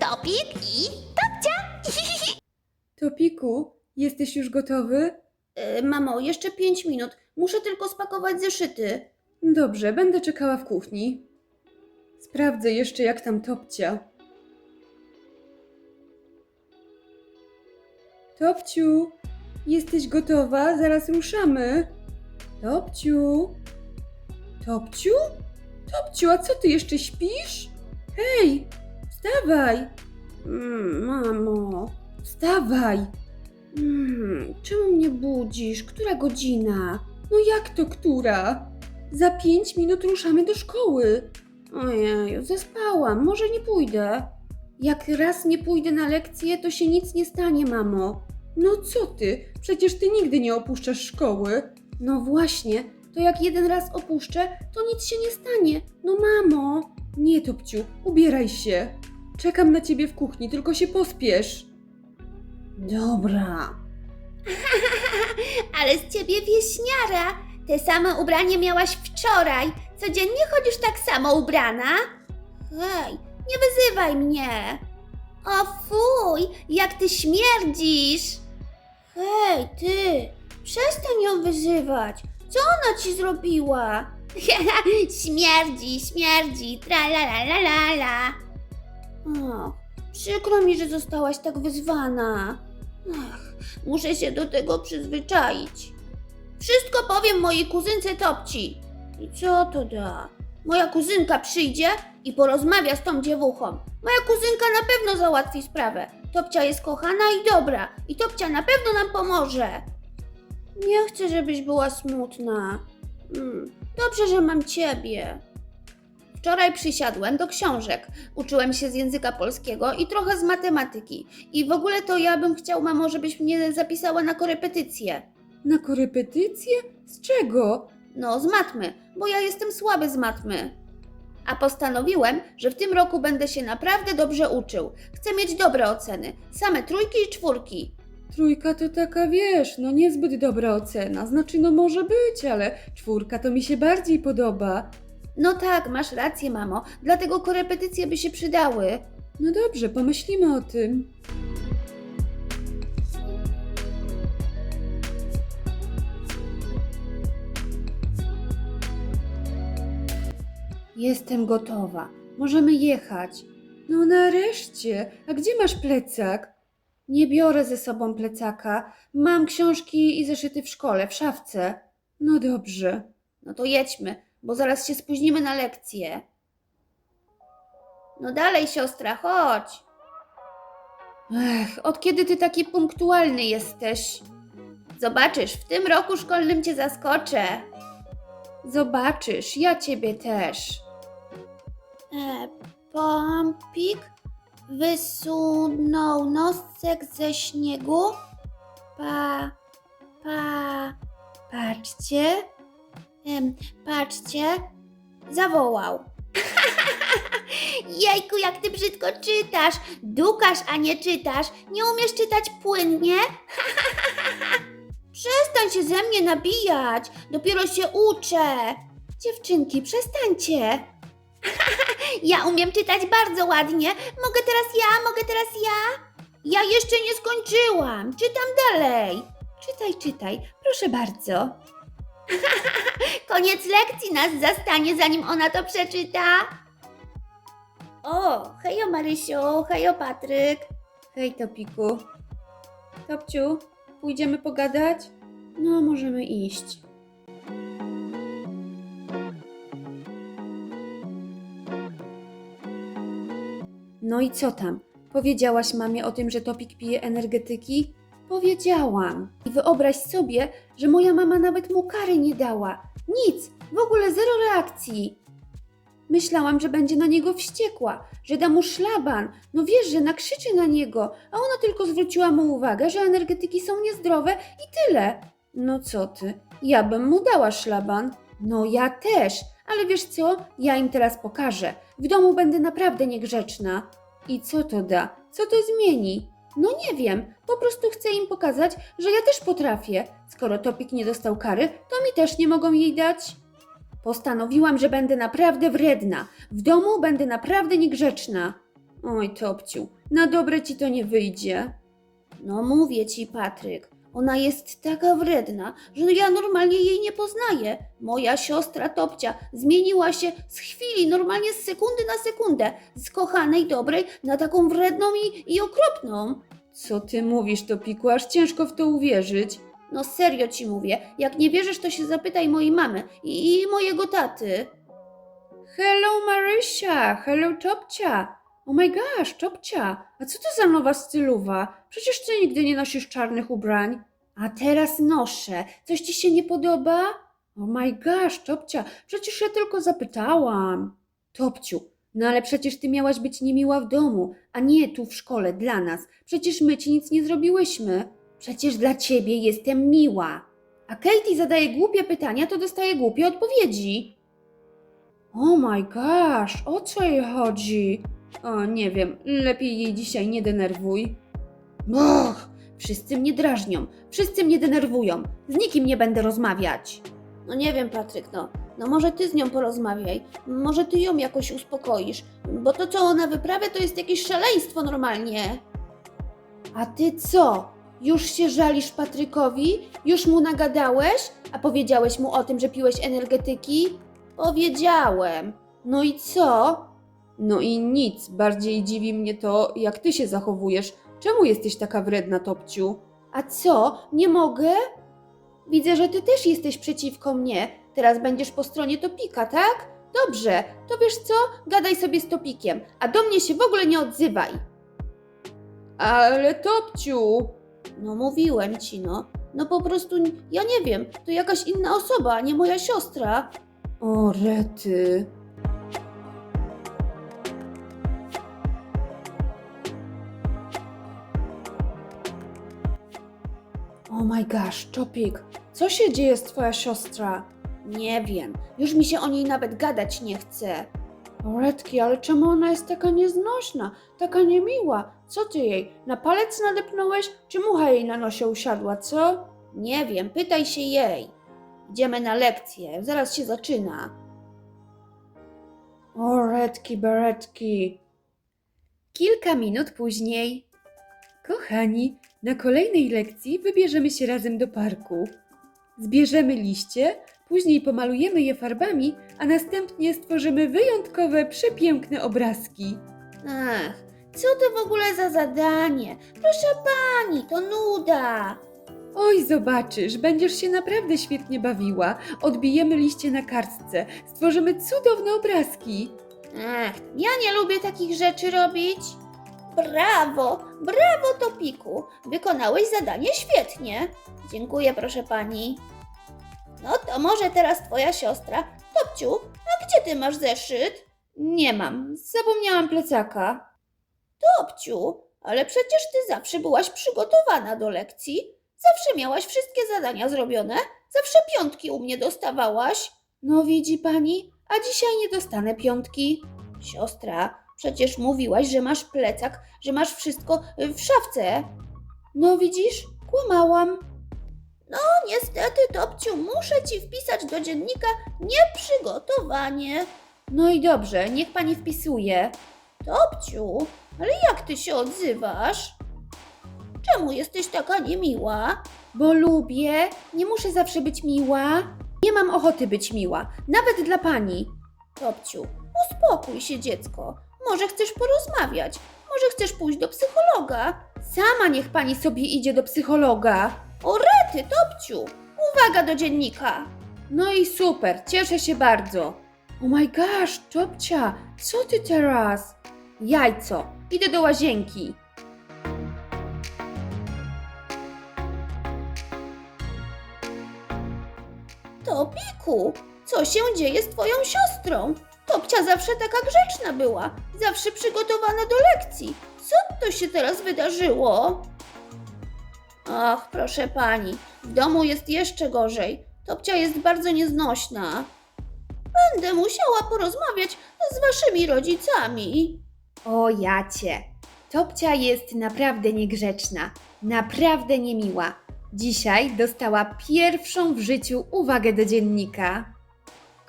Topik i Topcia. Topiku, jesteś już gotowy? E, mamo, jeszcze pięć minut. Muszę tylko spakować zeszyty. Dobrze, będę czekała w kuchni. Sprawdzę jeszcze, jak tam Topcia. Topciu, jesteś gotowa? Zaraz ruszamy. Topciu? Topciu? Topciu, a co ty jeszcze śpisz? Hej, wstawaj! Mm, mamo. Wstawaj! Mm, czemu mnie budzisz? Która godzina? No jak to która? Za pięć minut ruszamy do szkoły. Ojej, zaspałam. Może nie pójdę. Jak raz nie pójdę na lekcję, to się nic nie stanie, mamo. No co ty? Przecież ty nigdy nie opuszczasz szkoły. No właśnie, to jak jeden raz opuszczę, to nic się nie stanie. No mamo. Nie, Topciu, ubieraj się. Czekam na ciebie w kuchni, tylko się pospiesz. Dobra. Ale z ciebie wieśniara. Te same ubranie miałaś wczoraj. Codziennie chodzisz tak samo ubrana? Hej, nie wyzywaj mnie. O fuj, jak ty śmierdzisz. Hej, ty! Przestań ją wyzywać. Co ona ci zrobiła? śmierdzi, śmierdzi, tra la la la la la. O, przykro mi, że zostałaś tak wyzwana. Ach, muszę się do tego przyzwyczaić. Wszystko powiem mojej kuzynce Topci. I co to da? Moja kuzynka przyjdzie i porozmawia z tą dziewuchą. Moja kuzynka na pewno załatwi sprawę. Topcia jest kochana i dobra. I Topcia na pewno nam pomoże. Nie chcę, żebyś była smutna. Mm, dobrze, że mam ciebie. Wczoraj przysiadłem do książek. Uczyłem się z języka polskiego i trochę z matematyki. I w ogóle to ja bym chciał, mamo, żebyś mnie zapisała na korepetycję. Na korepetycję? Z czego? No, z matmy, bo ja jestem słaby z matmy. A postanowiłem, że w tym roku będę się naprawdę dobrze uczył. Chcę mieć dobre oceny, same trójki i czwórki. Trójka to taka, wiesz, no niezbyt dobra ocena. Znaczy, no może być, ale czwórka to mi się bardziej podoba. No tak, masz rację, mamo, dlatego korepetycje by się przydały. No dobrze, pomyślimy o tym. Jestem gotowa. Możemy jechać. No nareszcie. A gdzie masz plecak? Nie biorę ze sobą plecaka. Mam książki i zeszyty w szkole, w szafce. No dobrze. No to jedźmy, bo zaraz się spóźnimy na lekcję. No dalej, siostra, chodź. Ech, od kiedy ty taki punktualny jesteś? Zobaczysz, w tym roku szkolnym cię zaskoczę. Zobaczysz, ja ciebie też. E, pompik wysunął nosek ze śniegu. Pa, pa, patrzcie. Em, patrzcie, zawołał. Jejku, jak ty brzydko czytasz. Dukasz, a nie czytasz. Nie umiesz czytać płynnie? Przestań się ze mnie nabijać, dopiero się uczę. Dziewczynki, przestańcie. Ja umiem czytać bardzo ładnie. Mogę teraz ja, mogę teraz ja? Ja jeszcze nie skończyłam, czytam dalej. Czytaj, czytaj, proszę bardzo. Koniec lekcji nas zastanie, zanim ona to przeczyta. O, hejo Marysiu, hejo Patryk. Hej, Topiku. Topciu, pójdziemy pogadać? No, możemy iść. No i co tam? Powiedziałaś mamie o tym, że Topik pije energetyki? Powiedziałam. I wyobraź sobie, że moja mama nawet mu kary nie dała. Nic, w ogóle zero reakcji. Myślałam, że będzie na niego wściekła, że da mu szlaban. No wiesz, że nakrzyczy na niego, a ona tylko zwróciła mu uwagę, że energetyki są niezdrowe i tyle. No co ty, ja bym mu dała szlaban. No ja też, ale wiesz co, ja im teraz pokażę. W domu będę naprawdę niegrzeczna. I co to da? Co to zmieni? No nie wiem, po prostu chcę im pokazać, że ja też potrafię. Skoro Topik nie dostał kary, to mi też nie mogą jej dać. Postanowiłam, że będę naprawdę wredna. W domu będę naprawdę niegrzeczna. Oj, Topciu, na dobre ci to nie wyjdzie. No mówię ci, Patryk, ona jest taka wredna, że ja normalnie jej nie poznaję. Moja siostra Topcia zmieniła się z chwili, normalnie z sekundy na sekundę, z kochanej, dobrej na taką wredną i, i okropną. Co ty mówisz, Topiku, aż ciężko w to uwierzyć. No serio ci mówię, jak nie wierzysz, to się zapytaj mojej mamy i, i mojego taty. Hello Marysia, hello Topcia. Oh my gosh, Topcia, a co to za nowa stylowa? Przecież ty nigdy nie nosisz czarnych ubrań. A teraz noszę. Coś ci się nie podoba? Oh my gosh, Topcia, przecież ja tylko zapytałam. Topciu, no ale przecież ty miałaś być niemiła w domu, a nie tu w szkole dla nas. Przecież my ci nic nie zrobiłyśmy. Przecież dla ciebie jestem miła. A Katie zadaje głupie pytania, to dostaje głupie odpowiedzi. Oh my gosh, o co jej chodzi? O, nie wiem, lepiej jej dzisiaj nie denerwuj. Och, wszyscy mnie drażnią, wszyscy mnie denerwują, z nikim nie będę rozmawiać. No nie wiem, Patryk, no. No może ty z nią porozmawiaj, może ty ją jakoś uspokoisz, bo to, co ona wyprawia, to jest jakieś szaleństwo normalnie. A ty co? Już się żalisz Patrykowi? Już mu nagadałeś? A powiedziałeś mu o tym, że piłeś energetyki? Powiedziałem. No i co? No i nic, bardziej dziwi mnie to, jak ty się zachowujesz. Czemu jesteś taka wredna, Topciu? A co? Nie mogę? Widzę, że ty też jesteś przeciwko mnie. Teraz będziesz po stronie Topika, tak? Dobrze, to wiesz co? Gadaj sobie z Topikiem, a do mnie się w ogóle nie odzywaj. Ale Topciu... No mówiłem ci, no. No po prostu, ja nie wiem, to jakaś inna osoba, a nie moja siostra. O, rety. My gosh, Topik, co się dzieje z twoja siostra? Nie wiem, już mi się o niej nawet gadać nie chce. Redki, ale czemu ona jest taka nieznośna, taka niemiła? Co ty jej, na palec nadepnąłeś, czy mucha jej na nosie usiadła, co? Nie wiem, pytaj się jej. Idziemy na lekcję, zaraz się zaczyna. O, Redki, beretki. Kilka minut później. Kochani, na kolejnej lekcji wybierzemy się razem do parku. Zbierzemy liście, później pomalujemy je farbami, a następnie stworzymy wyjątkowe, przepiękne obrazki. Ach, co to w ogóle za zadanie? Proszę pani, to nuda. Oj, zobaczysz, będziesz się naprawdę świetnie bawiła. Odbijemy liście na kartce, stworzymy cudowne obrazki. Ach, ja nie lubię takich rzeczy robić. Brawo, brawo Topiku, wykonałeś zadanie świetnie. Dziękuję, proszę pani. No to może teraz twoja siostra. Topciu, a gdzie ty masz zeszyt? Nie mam, zapomniałam plecaka. Topciu, ale przecież ty zawsze byłaś przygotowana do lekcji. Zawsze miałaś wszystkie zadania zrobione, zawsze piątki u mnie dostawałaś. No widzi pani, a dzisiaj nie dostanę piątki. Siostra, przecież mówiłaś, że masz plecak, że masz wszystko w szafce. No widzisz, kłamałam. No niestety, Topciu, muszę ci wpisać do dziennika nieprzygotowanie. No i dobrze, niech pani wpisuje. Topciu, ale jak ty się odzywasz? Czemu jesteś taka niemiła? Bo lubię, nie muszę zawsze być miła. Nie mam ochoty być miła, nawet dla pani. Topciu, uspokój się, dziecko. Może chcesz porozmawiać? Może chcesz pójść do psychologa? Sama niech pani sobie idzie do psychologa. O rety, Topciu! Uwaga do dziennika! No i super, cieszę się bardzo. Oh my gosh, Topcia, co ty teraz? Jajco, idę do łazienki. Topiku, co się dzieje z twoją siostrą? Topcia zawsze taka grzeczna była, zawsze przygotowana do lekcji. Co to się teraz wydarzyło? Ach, proszę pani, w domu jest jeszcze gorzej. Topcia jest bardzo nieznośna. Będę musiała porozmawiać z waszymi rodzicami. O jacie, Topcia jest naprawdę niegrzeczna, naprawdę niemiła. Dzisiaj dostała pierwszą w życiu uwagę do dziennika.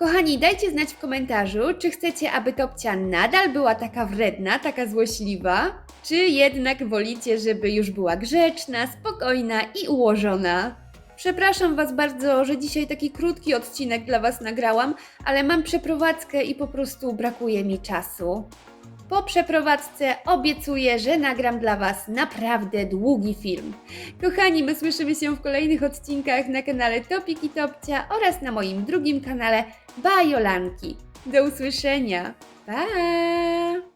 Kochani, dajcie znać w komentarzu, czy chcecie, aby Topcia nadal była taka wredna, taka złośliwa, czy jednak wolicie, żeby już była grzeczna, spokojna i ułożona. Przepraszam Was bardzo, że dzisiaj taki krótki odcinek dla Was nagrałam, ale mam przeprowadzkę i po prostu brakuje mi czasu. Po przeprowadzce obiecuję, że nagram dla Was naprawdę długi film. Kochani, my słyszymy się w kolejnych odcinkach na kanale Topik i Topcia oraz na moim drugim kanale Bajolanki. Do usłyszenia. Pa!